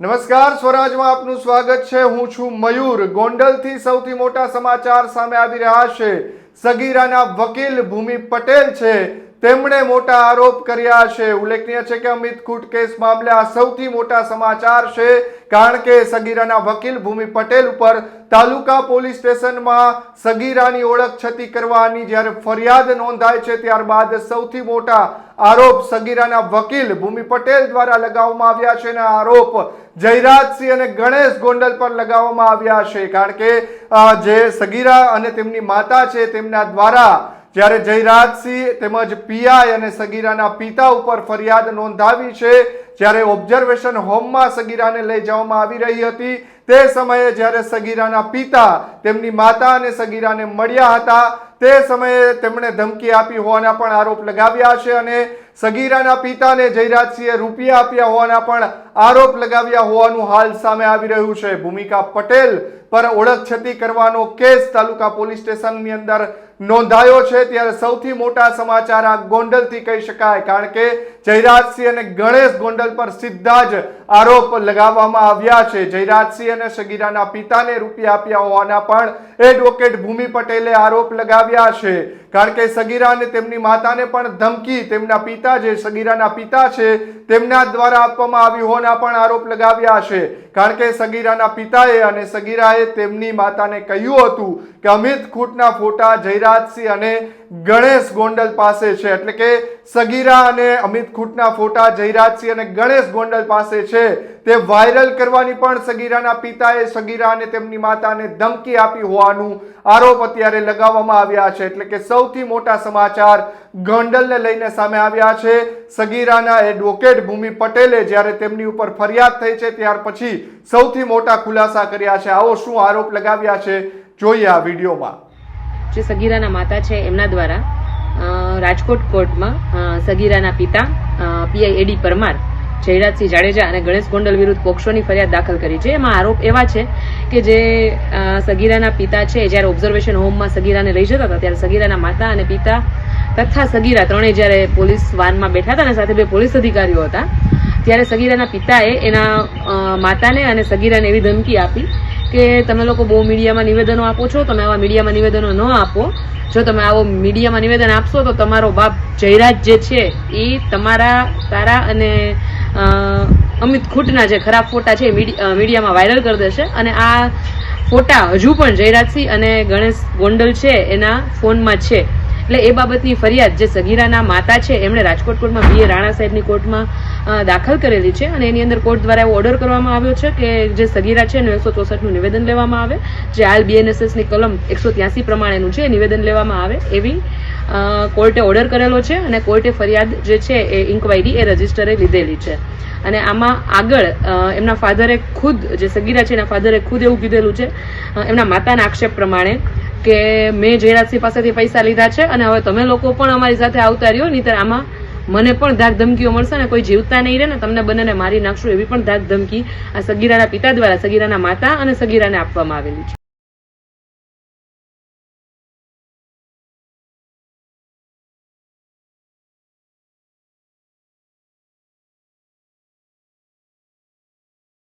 નમસ્કાર, સ્વરાજમાં આપનું સ્વાગત છે. હું છું મયુર. ગોંડલથી સૌથી મોટા સમાચાર સામે આવી રહ્યા છે. સગીરાના વકીલ ભૂમિ પટેલ છે. તેમણે મોટા આરોપ કર્યા છે. ઉલ્લેખનીય છે કે અમિત ખૂટ કેસ મામલે આ સૌથી મોટા સમાચાર છે, કારણ કે સગીરાના વકીલ ભૂમિ પટેલ ઉપર તાલુકા પોલીસ સ્ટેશનમાં સગીરાની ઓળખ છતી કરવાની જ્યારે ફરિયાદ નોંધાય છે, ત્યારબાદ સૌથી મોટા આરોપ સગીરાના વકીલ ભૂમિ પટેલ દ્વારા લગાવવામાં આવ્યા છે. અને આરોપ જયરાજસિંહ અને ગણેશ ગોંડલ પર લગાવવામાં આવ્યા છે, કારણ કે જે સગીરા અને તેમની માતા છે, તેમના દ્વારા જ્યારે જયરાજસિંહ તેમજ પીઆઈ અને સગીરાના પિતા ઉપર ફરિયાદ નોંધાવી છે, જ્યારે ઓબ્ઝર્વેશન હોમમાં સગીરાને લઈ જવામાં આવી રહી હતી, તે સમયે જ્યારે સગીરાના પિતા તેમની માતા અને સગીરાને મળ્યા હતા, તે સમયે તેમણે ધમકી આપી હોવાના પણ આરોપ લગાવ્યા છે અને સગીરાના પિતાને જયરાજસિંહે રૂપિયા આપ્યા હોવાના પણ આરોપ લગાવ્યા હોવાનું હાલ સામે આવી રહ્યું છે. ભૂમિકા પટેલ પર ઓળખ છતી કરવાનો કેસ તાલુકા પોલીસ સ્ટેશનની અંદર નોંધાયો છે. ત્યારે સૌથી મોટા સમાચાર આ ગોંડલથી કહી શકાય, કારણ કે જયરાજસિંહ અને ગણેશ ગોંડલ પર સીધા જ આરોપ લગાવવામાં આવ્યા છે. જયરાજસિંહ અને સગીરાના પિતાને રૂપિયા આપ્યા હોવાના પણ એડવોકેટ ભૂમિ પટેલે આરોપ લગાવ્યા છે. કારણ કે સગીરા અને તેમની માતાને પણ ધમકી તેમના પિતા જે સગીરાના પિતા છે તેમના દ્વારા આપવામાં આવી હોવાના પણ આરોપ લગાવ્યા છે. કારણ કે સગીરાના પિતાએ અને સગીરાએ તેમની માતાને કહ્યું હતું કે અમિત ખૂટના ફોટા જયરાજસિંહ અને ગણેશ ગોંડલ પાસે છે. એટલે કે સગીરા અને અમિત ખૂટના ફોટા જયરાજસિંહ અને ગણેશ ગોંડલ પાસે છે. તે વાયરલ કરવાની પણ સગીરાના પિતાએ સગીરા અને તેમની માતાને ધમકી આપી હોવાનું આરોપ અત્યારે લગાવવામાં આવ્યા છે. એટલે કે સૌથી મોટા સમાચાર ગોંડલને લઈને સામે આવ્યા છે. સગીરાના એડવોકેટ ભૂમિ પટેલે જ્યારે તેમની ઉપર ફરિયાદ થઈ છે, ત્યાર પછી સૌથી મોટા ખુલાસા કર્યા છે. આવો શું આરોપ લગાવ્યા છે, જોઈએ આ વિડીયોમાં. જે સગીરાના માતા છે, એમના દ્વારા રાજકોટ કોર્ટમાં સગીરાના પિતા PI A D Parmar, Jayrajsinh Jadeja અને ગણેશ ગોંડલ વિરુદ્ધ પોક્સોની ફરિયાદ દાખલ કરી છે. એમાં આરોપ એવા છે કે જે સગીરાના પિતા છે જ્યારે ઓબ્ઝર્વેશન હોમમાં સગીરાને લઈ જતા હતા, ત્યારે સગીરાના માતા અને પિતા તથા સગીરા ત્રણેય જ્યારે પોલીસ વાનમાં બેઠા હતા ને સાથે બે પોલીસ અધિકારીઓ હતા, ત્યારે સગીરાના પિતાએ એના માતાને અને સગીરાને એવી ધમકી આપી કે તમે લોકો બહુ મીડિયામાં નિવેદનો આપો છો, તમે આવા મીડિયામાં નિવેદનો ન આપો. જો તમે આવો મીડિયામાં નિવેદન આપશો તો તમારો બાપ જયરાજ જે છે એ તમારા, તારા અને અમિત ખૂટના જે ખરાબ ફોટા છે મીડિયામાં વાયરલ કરી દેશે અને આ ફોટા હજુ પણ જયરાજસિંહ અને ગણેશ ગોંડલ છે એના ફોનમાં છે. એટલે એ બાબતની ફરિયાદ જે સગીરાના માતા છે, એમણે રાજકોટ કોર્ટમાં બીએ રાણા સાહેબની કોર્ટમાં દાખલ કરેલી છે અને એની અંદર કોર્ટ દ્વારા એવો ઓર્ડર કરવામાં આવ્યો છે કે જે સગીરા છે એનું એકસો ચોસઠનું નિવેદન લેવામાં આવે, જે હાલ બીએનએસએસની કલમ એકસો ત્યાસી પ્રમાણેનું છે એ નિવેદન લેવામાં આવે એવી કોર્ટે ઓર્ડર કરેલો છે અને કોર્ટે ફરિયાદ જે છે એ ઇન્કવાયરી એ રજિસ્ટરે લીધેલી છે. અને આમાં આગળ એમના ફાધરે ખુદ, જે સગીરા છે એના ફાધરે ખુદ એવું કીધેલું છે એમના માતાના આક્ષેપ પ્રમાણે કે મેં જયરાજસિંહ પાસેથી પૈસા લીધા છે અને હવે તમે લોકો પણ અમારી સાથે આવતા રહ્યો નહીં આમાં મને પણ ધાક ધમકીઓ મળશે ને કોઈ જીવતા નહીં રહે ને તમને બંનેને મારી નાખશું એવી પણ ધાક ધમકી આ સગીરાના પિતા દ્વારા સગીરાના માતા અને સગીરાને આપવામાં આવેલી છે.